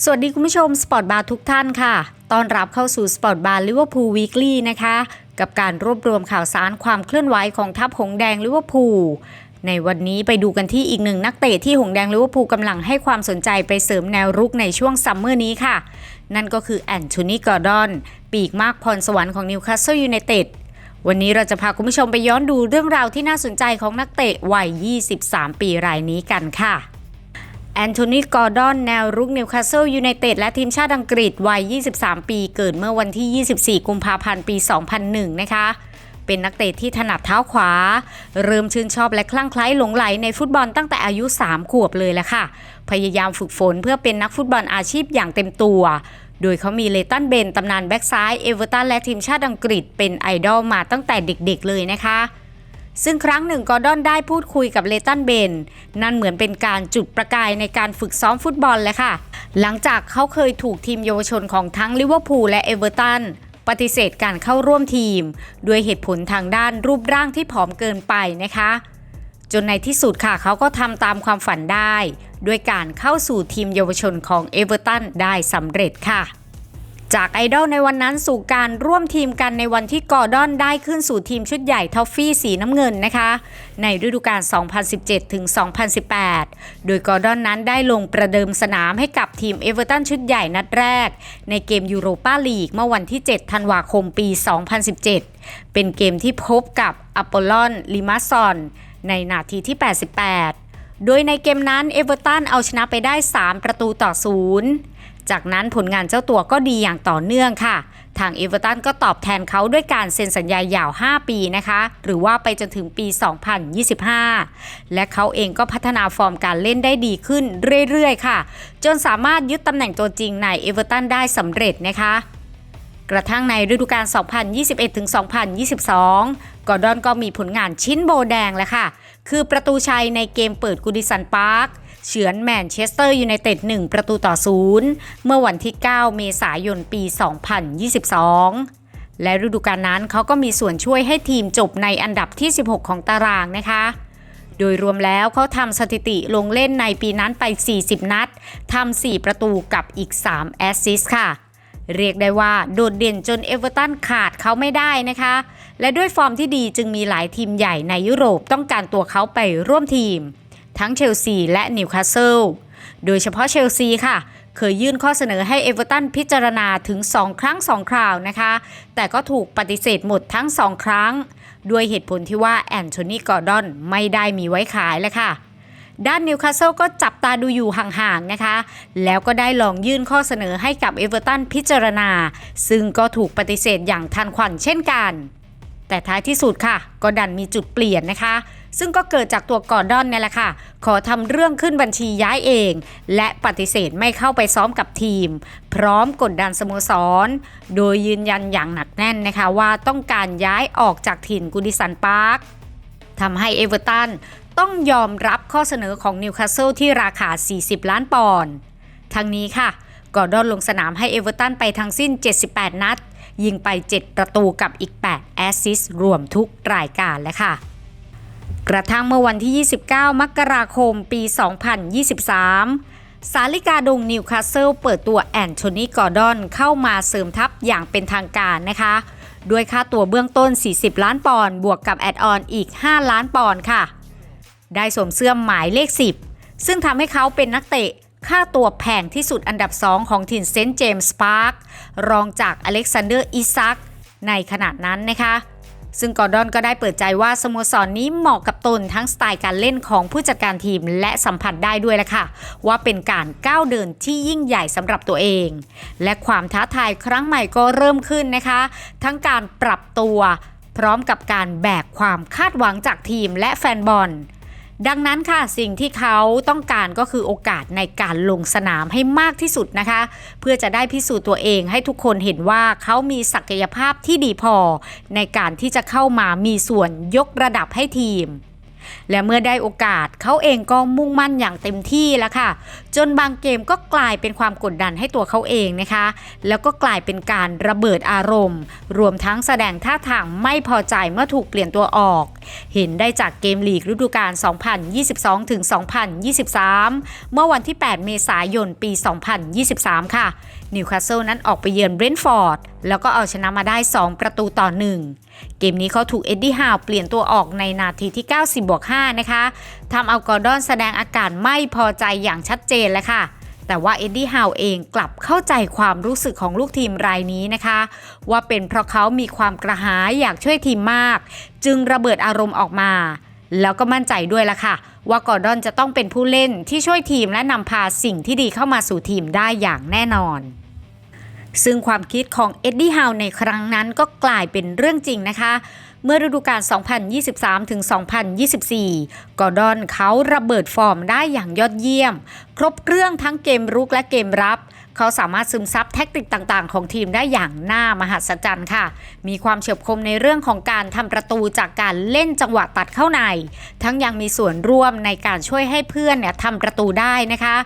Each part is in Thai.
สวัสดีคุณผู้ชมสปอร์ตบาร์ทุกท่านค่ะ ต้อนรับเข้าสู่สปอร์ตบาร์ลิเวอร์พูลวีคลี่นะคะ กับการรวบรวมข่าวสารความเคลื่อนไหวของทัพหงแดงลิเวอร์พูล ในวันนี้ไปดูกันที่อีกหนึ่งนักเตะที่หงแดงลิเวอร์พูลกำลังให้ความสนใจไปเสริมแนวรุกในช่วงซัมเมอร์นี้ค่ะ นั่นก็คือแอนโทนีกอร์ดอน ปีกมากพรสวรรค์ของนิวคาสเซิลยูไนเต็ดวันนี้เราจะพาคุณผู้ชมไปย้อนดูเรื่องราวที่น่าสนใจของนักเตะวัย 23 ปีรายนี้กันค่ะ แอนโทนี กอร์ดอน แนวรุกนิวคาสเซิลยูไนเต็ดและทีมชาติอังกฤษวัย 23 ปี เกิดเมื่อวันที่ 24 กุมภาพันธ์ ปี 2001 นะคะ เป็นนักเตะที่ถนัดเท้าขวา เริ่มชื่นชอบและคลั่งไคล้หลงไหลในฟุตบอลตั้งแต่อายุ 3 ขวบเลยแหละค่ะ พยายามฝึกฝนเพื่อเป็นนักฟุตบอลอาชีพอย่างเต็มตัว โดยเขามีเลตันเบนตำนานแบ็กซ้าย เอเวอร์ตันและทีมชาติอังกฤษเป็นไอดอลมาตั้งแต่เด็กๆเลยนะคะ ซึ่งครั้งหนึ่งกอร์ดอนได้พูดคุยกับเลตันเบน นั่นเหมือนเป็นการจุดประกายในการฝึกซ้อมฟุตบอลเลยค่ะ หลังจากเขาเคยถูกทีมเยาวชนของทั้งลิเวอร์พูลและเอเวอร์ตันปฏิเสธการเข้าร่วมทีม ด้วยเหตุผลทางด้านรูปร่างที่ผอมเกินไปนะคะ จนในที่สุดค่ะเขาก็ทำตามความฝันได้ ด้วยการเข้าสู่ทีมเยาวชนของเอเวอร์ตันได้สำเร็จค่ะ จากไอดอลในวันนั้นสู่การร่วมทีมกันในวันที่กอร์ดอนได้ขึ้นสู่ทีมชุดใหญ่ทอฟฟี่สีน้ำเงินนะคะ ในฤดูกาล 2017 ถึง 2018 โดยกอร์ดอนนั้นได้ลงประเดิมสนามให้กับทีมเอเวอร์ตันชุดใหญ่นัดแรก ในเกมยูโรปาลีกเมื่อวันที่ 7 ธันวาคมปี 2017 เป็นเกมที่พบกับอปอลลอนลิมาซอน ในนาทีที่ 88 โดยในเกมนั้นเอเวอร์ตันเอาชนะไปได้ 3 ประตูต่อศูนย์ จากนั้นผลงานเจ้าตัวก็ดีอย่างต่อเนื่องค่ะ ทางเอเวอร์ตันก็ตอบแทนเขาด้วยการเซ็นสัญญายาว 5 ปีนะคะ หรือว่าไปจนถึงปี 2025 และเขาเองก็พัฒนาฟอร์มการเล่นได้ดีขึ้นเรื่อยๆ ค่ะ จนสามารถยึดตำแหน่งตัวจริงในเอเวอร์ตันได้สำเร็จนะคะกระทั่งในฤดูกาล 2021-2022 กอร์ดอนก็มีผลงานชิ้นโบแดงแล้วค่ะ คือประตูชัยในเกมเปิดกูดิสันพาร์ค เฉือนแมนเชสเตอร์ยูไนเต็ด 1 ประตูต่อศูนย์เมื่อวันที่ 9 เมษายนปี 2022 และฤดูกาลนั้นเขาก็มีส่วนช่วยให้ทีมจบในอันดับที่ 16 ของตารางนะคะ โดยรวมแล้วเขาทำสถิติลงเล่นในปีนั้นไป 40 นัดทำ 4 ประตูกับอีก 3 แอสซิสค่ะเรียกได้ว่าโดดเด่นจนเอเวอร์ตันขาดเขาไม่ได้นะคะ และด้วยฟอร์มที่ดีจึงมีหลายทีมใหญ่ในยุโรปต้องการตัวเขาไปร่วมทีม ทั้งเชลซีและนิวคาสเซิล โดยเฉพาะเชลซีค่ะ เคยยื่นข้อเสนอให้เอเวอร์ตันพิจารณาถึง 2 ครั้ง 2 คราวนะคะ แต่ก็ถูกปฏิเสธหมดทั้ง 2 ครั้ง ด้วยเหตุผลที่ว่าแอนโทนีกอร์ดอนไม่ได้มีไว้ขายแล้วค่ะด้านนิวคาสเซิลก็จับตาดูอยู่ห่างๆนะคะ แล้วก็ได้ลองยื่นข้อเสนอให้กับเอเวอร์ตันพิจารณา ซึ่งก็ถูกปฏิเสธอย่างทันควันเช่นกัน แต่ท้ายที่สุดค่ะ ก็ดันมีจุดเปลี่ยนนะคะ ซึ่งก็เกิดจากตัวกอร์ดอนเนี่ยแหละค่ะ ขอทำเรื่องขึ้นบัญชีย้ายเอง และปฏิเสธไม่เข้าไปซ้อมกับทีม พร้อมกดดันสโมสร โดยยืนยันอย่างหนักแน่นนะคะว่าต้องการย้ายออกจากถิ่นกูดิสันพาร์คทำให้เอเวอร์ตันต้องยอมรับข้อเสนอของนิวคาสเซิลที่ราคา 40 ล้านปอนด์ทั้งนี้ค่ะกอร์ดอนลงสนามให้เอเวอร์ตันไปทั้งสิ้น 78 นัด ยิงไป 7 ประตูกับอีก 8 แอสซิสต์รวมทุกรายการแล้วค่ะ กระทั่งเมื่อวันที่ 29 มกราคม ปี 2023 สาลิกาดงนิวคาสเซิลเปิดตัวแอนโทนีกอร์ดอนเข้ามาเสริมทัพอย่างเป็นทางการนะคะ ด้วยค่าตัวเบื้องต้น 40 ล้านปอนด์บวกกับแอดออนอีก 5 ล้านปอนด์ค่ะ ได้สวมเสื้อหมายเลข 10 ซึ่งทำให้เขาเป็นนักเตะค่าตัวแพงที่สุดอันดับ 2 ของถิ่นเซนต์เจมส์พาร์ครองจากอเล็กซานเดอร์อิซักในขณะนั้นนะคะ ซึ่งกอร์ดอนก็ได้เปิดใจว่าสโมสรนนี้เหมาะกับตนทั้งสไตล์การเล่นของผู้จัดการทีมและสัมผัสได้ด้วยแหละค่ะ ว่าเป็นการก้าวเดินที่ยิ่งใหญ่สำหรับตัวเอง และความท้าทายครั้งใหม่ก็เริ่มขึ้นนะคะ ทั้งการปรับตัว พร้อมกับการแบกความคาดหวังจากทีมและแฟนบอล ดังนั้นค่ะสิ่งที่เขาต้องการก็คือโอกาสในการลงสนามให้มากที่สุดนะคะ เพื่อจะได้พิสูจน์ตัวเองให้ทุกคนเห็นว่าเขามีศักยภาพที่ดีพอ ในการที่จะเข้ามามีส่วนยกระดับให้ทีม และเมื่อได้โอกาสเขาเองก็มุ่งมั่นอย่างเต็มที่แล้วค่ะ จนบางเกมก็กลายเป็นความกดดันให้ตัวเขาเองนะคะ แล้วก็กลายเป็นการระเบิดอารมณ์ รวมทั้งแสดงท่าทางไม่พอใจเมื่อถูกเปลี่ยนตัวออก เห็นได้จากเกมลีกฤดูกาล 2022ถึง2023 เมื่อวันที่ 8 เมษายน ปี 2023 ค่ะ นิวคาสเซิลนั้นออกไปเยือนเบรนท์ฟอร์ด แล้วก็เอาชนะมาได้ 2 ประตูต่อ 1เกมนี้เขาถูกเอ็ดดี้ฮาวเปลี่ยนตัวออกในนาทีที่ 90บวก5นะคะทำเอากอร์ดอนแสดงอาการไม่พอใจอย่างชัดเจนแล้วค่ะแต่ว่าเอ็ดดี้ฮาวเองกลับเข้าใจความรู้สึกของลูกทีมรายนี้นะคะ ว่าเป็นเพราะเขามีความกระหายอยากช่วยทีมมาก จึงระเบิดอารมณ์ออกมา แล้วก็มั่นใจด้วยละค่ะ ว่ากอร์ดอนจะต้องเป็นผู้เล่นที่ช่วยทีมและนำพาสิ่งที่ดีเข้ามาสู่ทีมได้อย่างแน่นอน ซึ่งความคิดของเอ็ดดี้ฮาวในครั้งนั้นก็กลายเป็นเรื่องจริงนะคะ เมื่อฤดูกาล 2023 ถึง 2024 กอร์ดอนเขาระเบิดฟอร์มได้อย่างยอดเยี่ยม ครบเครื่องทั้งเกมรุกและเกมรับ เขาสามารถซึมซับแทคติกต่างๆ ของทีมได้อย่างน่ามหัศจรรย์ค่ะ มีความเฉียบคมในเรื่องของการทำประตูจากการเล่นจังหวะตัดเข้าใน ทั้งยังมีส่วนร่วมในการช่วยให้เพื่อนเนี่ยทำประตูได้นะคะ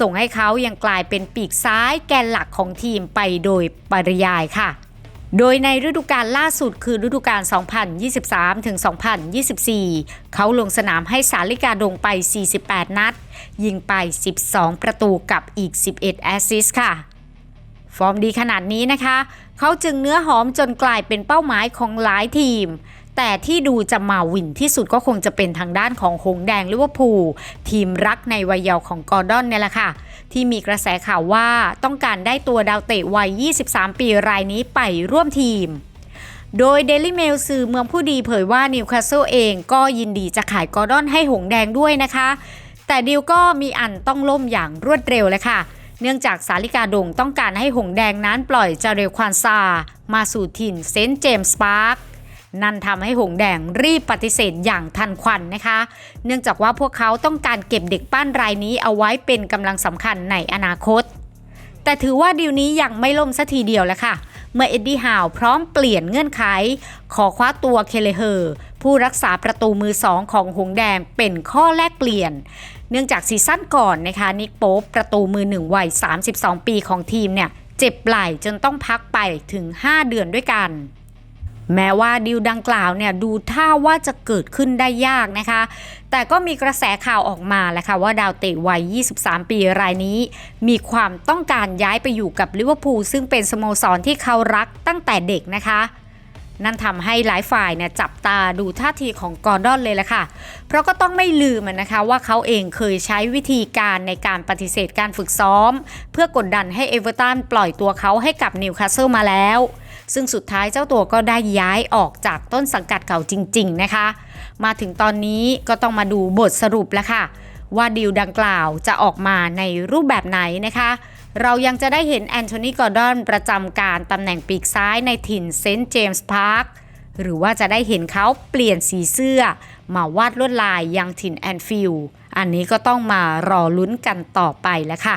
ส่งให้เขายังกลายเป็นปีกซ้ายแกนหลักของทีมไปโดยปริยายค่ะโดยในฤดูกาลล่าสุดคือฤดูกาล 2023 ถึง 2024 เขาลงสนามให้สาลิกาดงไป 48 นัด ยิงไป 12 ประตูกับอีก 11 แอสซิสต์ค่ะ ฟอร์มดีขนาดนี้นะคะ เขาจึงเนื้อหอมจนกลายเป็นเป้าหมายของหลายทีม แต่ที่ดูจะมาวินที่สุดก็คงจะเป็นทางด้านของหงแดงลิเวอร์พูลทีมรักในวัยเยาว์ของกอร์ดอนเนี่ยแหละค่ะ ที่มีกระแสข่าวว่าต้องการได้ตัวดาวเตะวัย 23 ปีรายนี้ไปร่วมทีมโดย Daily Mail สื่อเมืองผู้ดีเผยว่านิวคาสเซิลเองก็ยินดีจะขายกอร์ดอนให้หงแดงด้วยนะคะ แต่ดีลก็มีอันต้องล่มอย่างรวดเร็วเลยค่ะ เนื่องจากสาลิกาดงต้องการให้หงแดงนั้นปล่อยจาเรควานซา มาสู่ถิ่นเซนต์เจมส์พาร์คนั่นทำให้หงแดงรีบปฏิเสธอย่างทันควันนะคะ เนื่องจากว่าพวกเขาต้องการเก็บเด็กปั้นรายนี้เอาไว้เป็นกำลังสำคัญในอนาคต แต่ถือว่าดีลนี้ยังไม่ล่มสัทีเดียวแล้วค่ะ เมื่อเอ็ดดี้ฮาวพร้อมเปลี่ยนเงื่อนไข ขอคว้าตัวเคเลเฮอร์ ผู้รักษาประตูมือสองของหงแดงเป็นข้อแลกเปลี่ยน เนื่องจากซีซั่นก่อนนะคะนิกโป๊ปประตูมือหนึ่งวัย 32 ปีของทีมเนี่ยเจ็บไหล่จนต้องพักไปถึง 5 เดือนด้วยกัน แม้ว่าดีลดังกล่าวเนี่ยดูท่าว่าจะเกิดขึ้นได้ยากนะคะ แต่ก็มีกระแสข่าวออกมาแหละค่ะว่าดาวเตะวัย 23 ปีรายนี้ มีความต้องการย้ายไปอยู่กับลิเวอร์พูลซึ่งเป็นสโมสรที่เขารักตั้งแต่เด็กนะคะ นั่นทำให้หลายฝ่ายเนี่ยจับตาดูท่าทีของกอร์ดอนเลยละค่ะ เพราะก็ต้องไม่ลืมนะคะว่าเขาเองเคยใช้วิธีการในการปฏิเสธการฝึกซ้อม เพื่อกดดันให้เอเวอร์ตันปล่อยตัวเขาให้กับนิวคาสเซิลมาแล้ว ซึ่งสุดท้ายเจ้าตัวก็ได้ย้ายออกจากต้นสังกัดเก่าจริง ๆ นะคะ มาถึงตอนนี้ก็ต้องมาดูบทสรุปแล้วค่ะ ว่าดีลดังกล่าวจะออกมาในรูปแบบไหนนะคะ เรายังจะได้เห็นแอนโทนีกอร์ดอนประจำการตำแหน่งปีกซ้ายในถิ่นเซนต์เจมส์พาร์คหรือว่าจะได้เห็นเขาเปลี่ยนสีเสื้อ มาวาดลวดลายยังถิ่นแอนฟิลด์อันนี้ก็ต้องมารอลุ้นกันต่อไปแล้วค่ะ